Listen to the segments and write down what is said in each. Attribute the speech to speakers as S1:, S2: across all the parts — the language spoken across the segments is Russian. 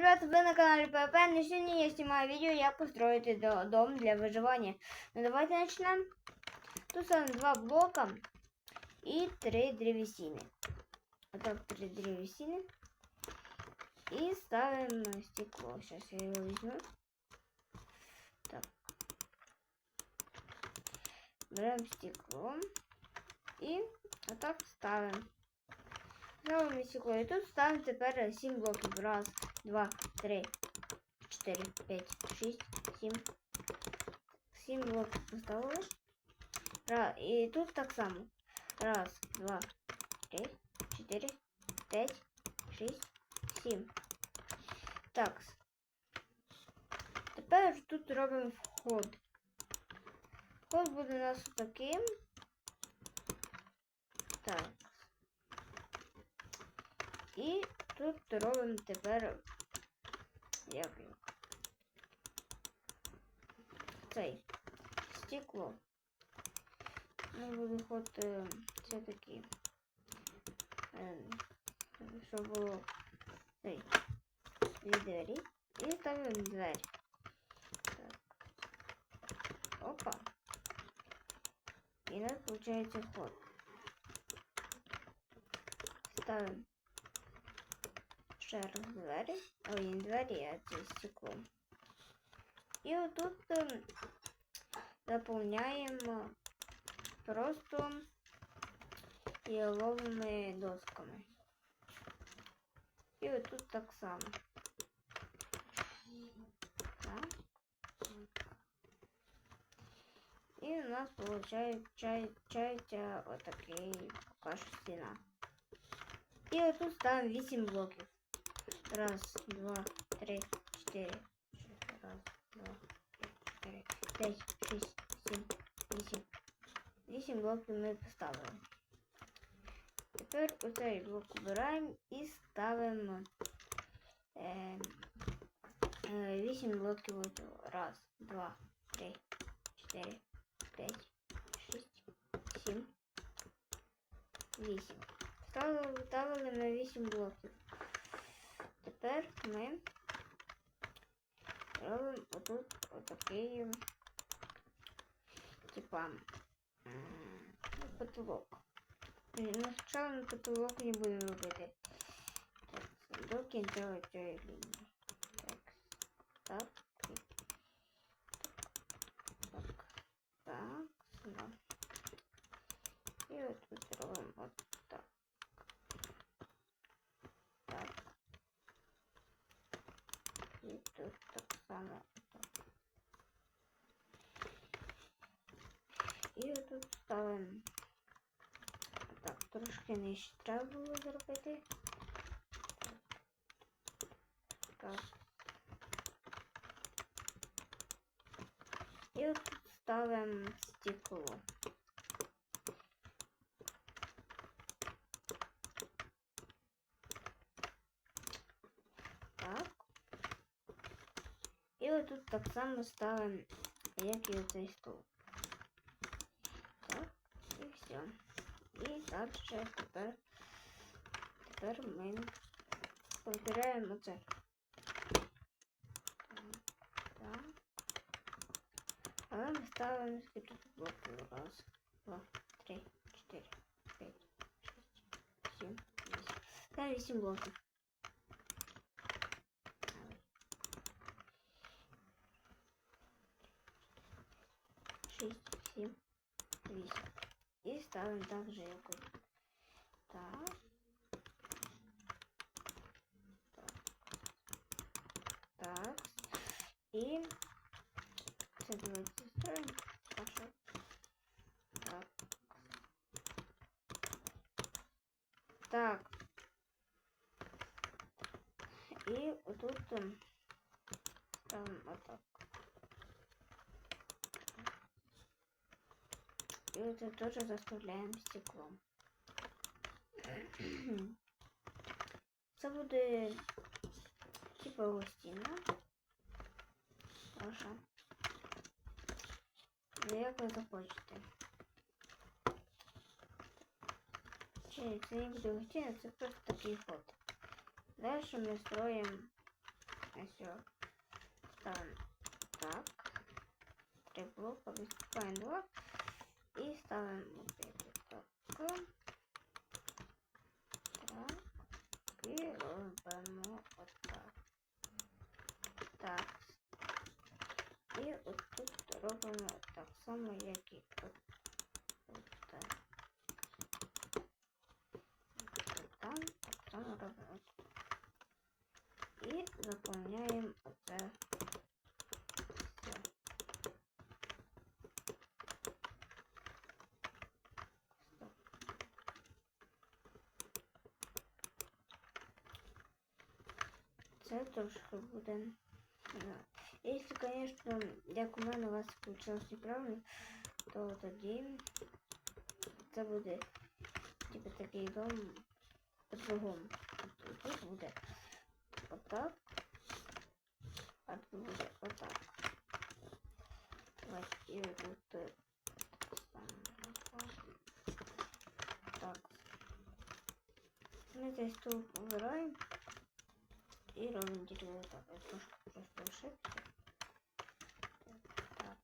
S1: ребята, вы на канале ПП. На сегодня я снимаю видео, як построить до- дом для выживания. Ну давайте начнем. Тут ставим два блока и три древесины. Вот так три древесины. И ставим стекло. Сейчас я его возьму. Так. Берем стекло. И вот так ставим. Ставимо стекло. І тут ставимо тепер 7 блоків. Раз, два, три, чотири, п'ять, шість, сім. Сім блоків поставили. Раз, і тут так само. Раз, два, три, чотири, п'ять, шість, сім. Так. Тепер тут робимо вход. Вход буде у нас таким. Так. І тут робимо тепер як його? цей стекло. Ну, буде ход е, це такі. Е, щоб було цей дві двері. І ставимо двері. Так. Опа. І у нас виходить ход. Ставимо ще раз двері. Ой, не двері, а це стекло. І отут ем, заповняємо просто яловими досками. І отут так само. Так. І у нас получається отакий поки що стіна. І отут ставимо 8 блоків. Раз, два, три, чотири. Раз, два, три, чотири, п'ять, шість, сім, вісім. Вісім блоків ми поставили. Тепер оцей блок убираємо і ставимо е, е, 8 блоків оцього. Раз, два, три, чотири, п'ять, шість, сім, вісім. Ставили, ставили на 8 блоків. Тепер ми робимо отут отакий, типа, м, ну, потолок. Ні, Ну, спочатку на потолок не будемо робити. Так, до кінця цієї лінії. Так, так, і так, так, сюди. І от тут робимо от само. Так. І тут ставимо. Так, трошки нижче треба було зробити. Так. І от ставимо стекло. Так І отут так само ставимо, як і оцей стол. Так, і все. І далі тепер, тепер ми повторяємо це. Так. Але ми ставимо скільки тут блоків. Раз, два, три, чотири, п'ять, шість, сім, вісім. Та вісім блоків. І ставимо так же якось. Так. Так. Так. І це давайте строим. Пошел. Так. Так. І отут И это тоже заставляем стеклом. Це буде типа гостіна. Хорошо. Ну, як ви захочете. Чи це не буде гостіна, це просто такий ход. Дальше ми строїмо Все. Ставим так. Три блока, відступаємо два. І ставимо опять так. Так. І робимо отак. Так. І от тут робимо так само, як і от. от так. От Там так само робимо от. І заповняємо оце трошки буде. да. Якщо, звісно, як у мене у вас вийшло неправильно, то тоді це буде типу такий дом по-другому. Тобто Тут буде отак, а тут буде отак. Ось і тут е, ставимо так. Ми десь тут убираємо і робимо дерево так. Я трошки просто ошибся. Так.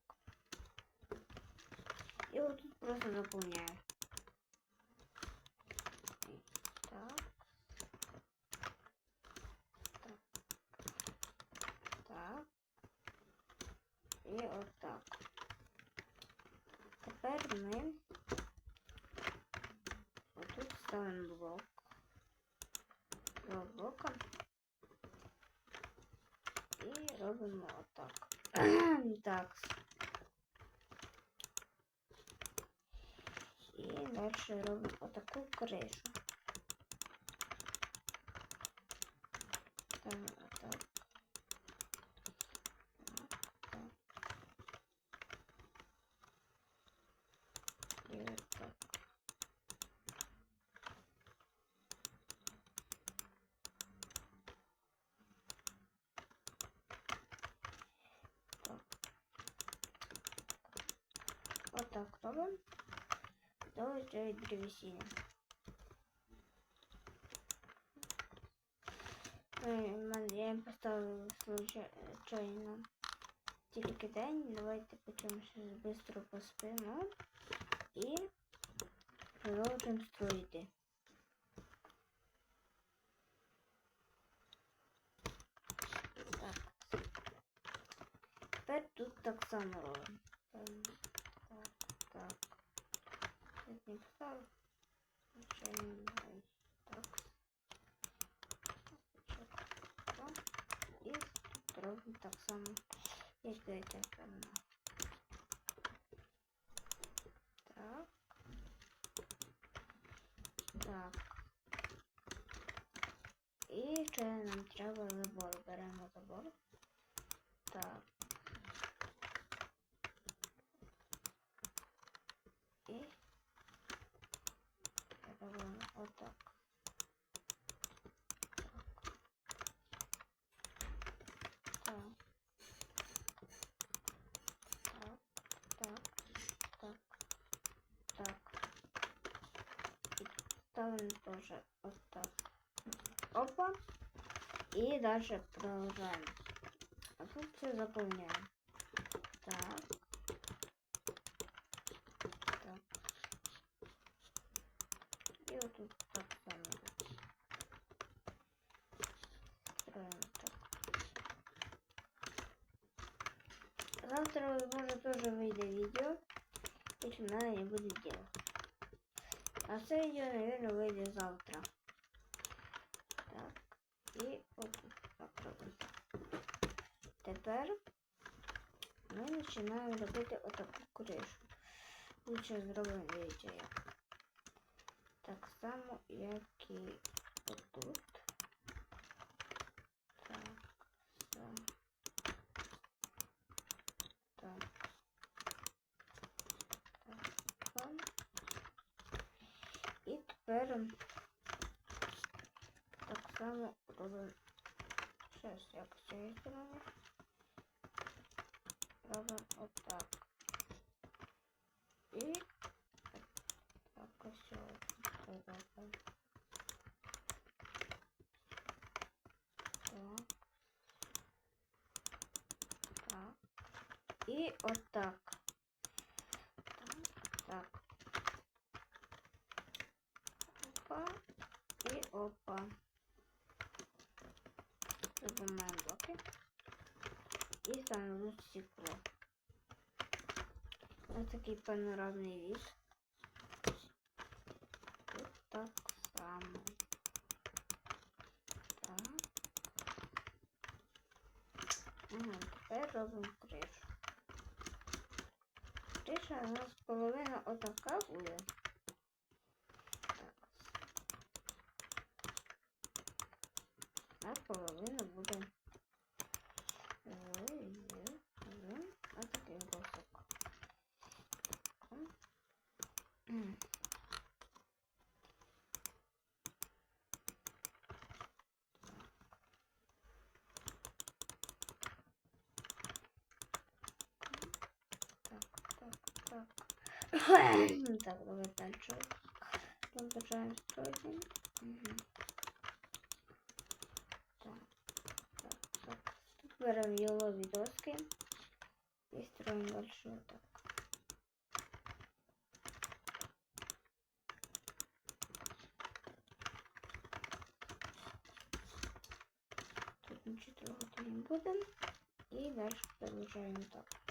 S1: І от тут просто заповняю. І робимо отак. так. І далі робимо отаку кришу. Ставимо отак. Так, Отак робимо. До цієї древесини. Е, в мене- Я їм поставив случайно тільки день. Давайте потім ще швидко поспимо і продовжимо строїти. Так. Тепер тут так само робимо. Не. Звичайно, давай. Так. Тут робимо так само. Як дайте певно. Так. Так. І ще нам треба забор. Беремо забор. Так. Ставимо тоже вот так. Опа. И дальше продолжаем. А тут все заполняем. Так. И вот тут так само. Строим так. Завтра, возможно, тоже выйдет видео. Если надо, я буду делать. А це видео, наверное, выйдет завтра. Так. І от тут так робимо. Тепер ми починаємо робити отаку кришу. Лучше зробимо дивіться як. Так само, як і отут. Так, все. Так. Так, там. І тепер так само робимо. Зараз як з цієї сторони. робимо отак. І так и робимо. А так. Так. І отак. Так. Опа і опа. Робимо блоки. І тут стекло. Ось такий панорамний вид. Тут так само. Так. Ага, тепер робимо кришу. Криша у нас половина отака буде. Так. А половина Так, давай дальше. Продолжаем строить. Так, так, так. Тут берем еловые доски и строим дальше вот так. Тут ничего трогать не будем. И дальше продолжаем так.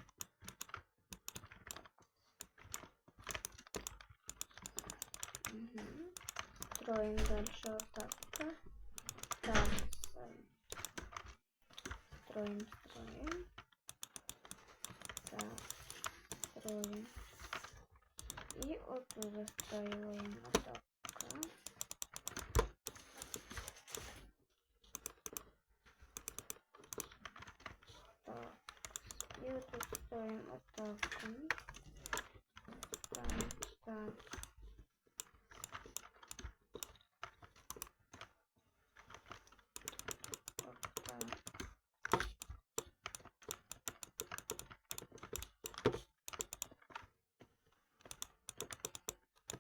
S1: Строим дальше вот так. да. Так. Строим, строим. Так. Строим. И вот тут застраиваем вот так. да. Так. И вот тут строим вот так. м. Так, так. Вот так.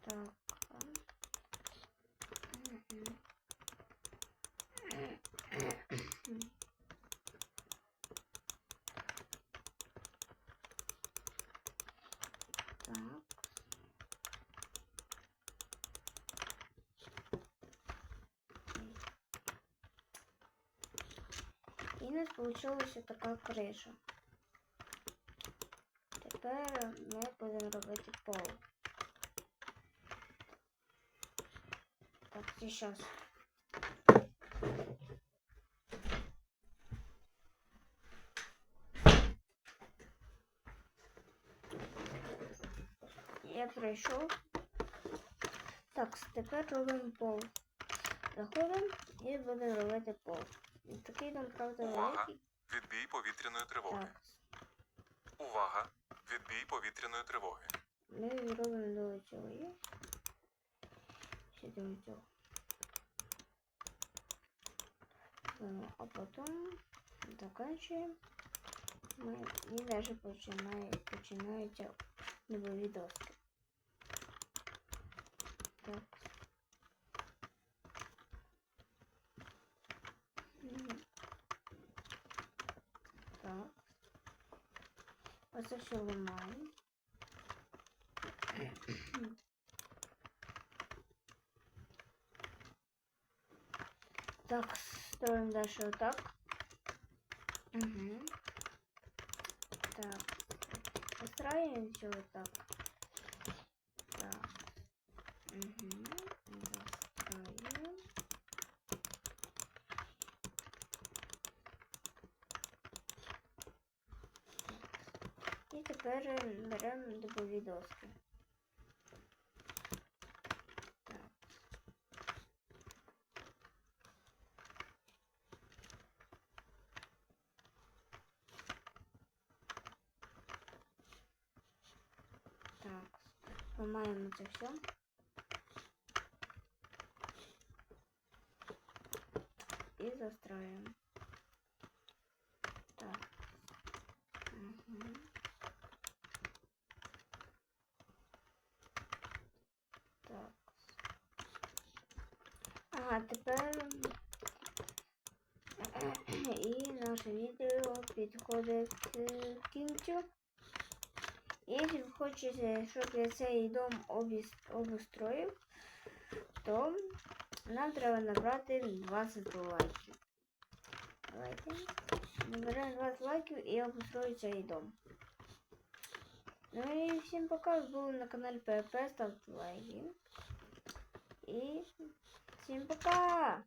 S1: Так. а. Мгм. Так. І у нас получилася така криша. Тепер ми будемо робити пол. Так, сейчас. Я пройшов. Так, тепер робимо пол. Заходимо і будемо робити пол. Такий там, правда,
S2: Увага!
S1: великий.
S2: Відбій повітряної тривоги.
S1: Так.
S2: Увага! Відбій повітряної тривоги.
S1: Ми робимо до цього є. Ще до цього. Ну, а потім заканчуємо. Ми, і даже починає, починаються нові доски. Так. Ламаємо. Так, строим дальше вот так. Угу. Так. Постраиваем все вот. Так. Угу. Застраиваем. І тепер беремо дубові доски. Так. Так, ламаємо це все. І застраиваем. відео підходить к кінцю. Якщо ви хочете, щоб я цей дом обіс- обустроїв, то нам треба набрати 20 лайків. Давайте. Набираємо 20 лайків і обустрою цей дом. Ну і всім пока. Ви були на каналі ПП. Ставте лайки. І всім пока!